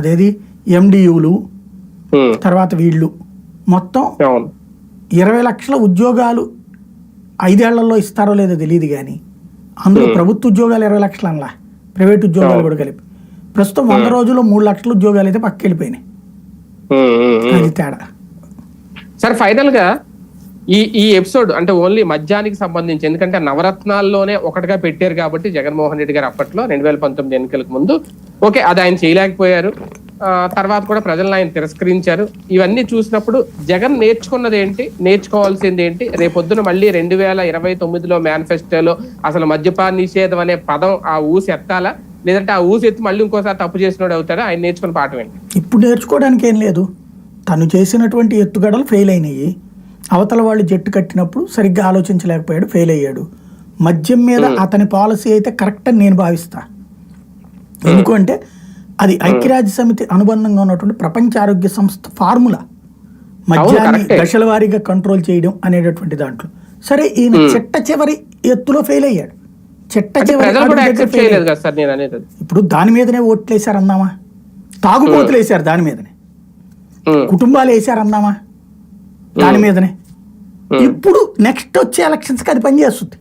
అదేది? ఎండియులు తర్వాత వీళ్ళు. మొత్తం ఇరవై లక్షల ఉద్యోగాలు ఐదేళ్ళలో ఇస్తారో లేదో తెలియదు కానీ అందులో ప్రభుత్వ ఉద్యోగాలు ఇరవై లక్షలు అనలా ప్రైవేట్ ఉద్యోగాలు కూడా కలిపి. ప్రస్తుతం వంద రోజుల్లో మూడు లక్షల ఉద్యోగాలు అయితే పక్కకి వెళ్ళిపోయినాయి. అది తేడా. సార్ ఫైనల్గా ఈ ఈ ఎపిసోడ్ అంటే ఓన్లీ మద్యానికి సంబంధించి ఎందుకంటే నవరత్నాల్లోనే ఒకటిగా పెట్టారు కాబట్టి జగన్మోహన్ రెడ్డి గారు అప్పట్లో రెండు వేల పంతొమ్మిది ఎన్నికలకు ముందు ఓకే అది ఆయన చేయలేకపోయారు. తర్వాత కూడా ప్రజలను ఆయన తిరస్కరించారు. ఇవన్నీ చూసినప్పుడు జగన్ నేర్చుకున్నది ఏంటి నేర్చుకోవాల్సింది ఏంటి రేపొద్దున మళ్ళీ రెండు వేల ఇరవై తొమ్మిదిలో మేనిఫెస్టోలో అసలు మద్యపాన నిషేధం అనే పదం ఆ ఊసి ఎత్తాలా? లేదంటే ఆ ఊసి ఎత్తి మళ్ళీ ఇంకోసారి తప్పు చేసినోడు అవుతాడా? ఆయన నేర్చుకున్న పాఠం ఏంటి? ఇప్పుడు నేర్చుకోవడానికి ఏం లేదు. తను చేసినటువంటి ఎత్తుగడలు ఫెయిల్ అయినాయి. అవతల వాళ్ళు జట్టు కట్టినప్పుడు సరిగ్గా ఆలోచించలేకపోయాడు ఫెయిల్ అయ్యాడు. మద్యం మీద అతని పాలసీ అయితే కరెక్ట్ అని నేను భావిస్తా. ఎందుకంటే అది ఐక్యరాజ్య సమితి అనుబంధంగా ఉన్నటువంటి ప్రపంచ ఆరోగ్య సంస్థ ఫార్ములా. మద్యాన్ని. దశల వారీగా కంట్రోల్ చేయడం అనేటటువంటి దాంట్లో. సరే ఈయన చిట్ట చివరి ఎత్తులో ఫెయిల్ అయ్యాడు. చిట్ట చివరి. ఇప్పుడు దాని మీదనే ఓట్లు వేశారు అందామా తాగుబోతులు వేశారు దాని మీదనే. కుటుంబాలు వేశారు అందామా దాని మీదనే. ఇప్పుడు నెక్స్ట్ వచ్చే ఎలక్షన్స్కి అది పనిచేస్తుంది.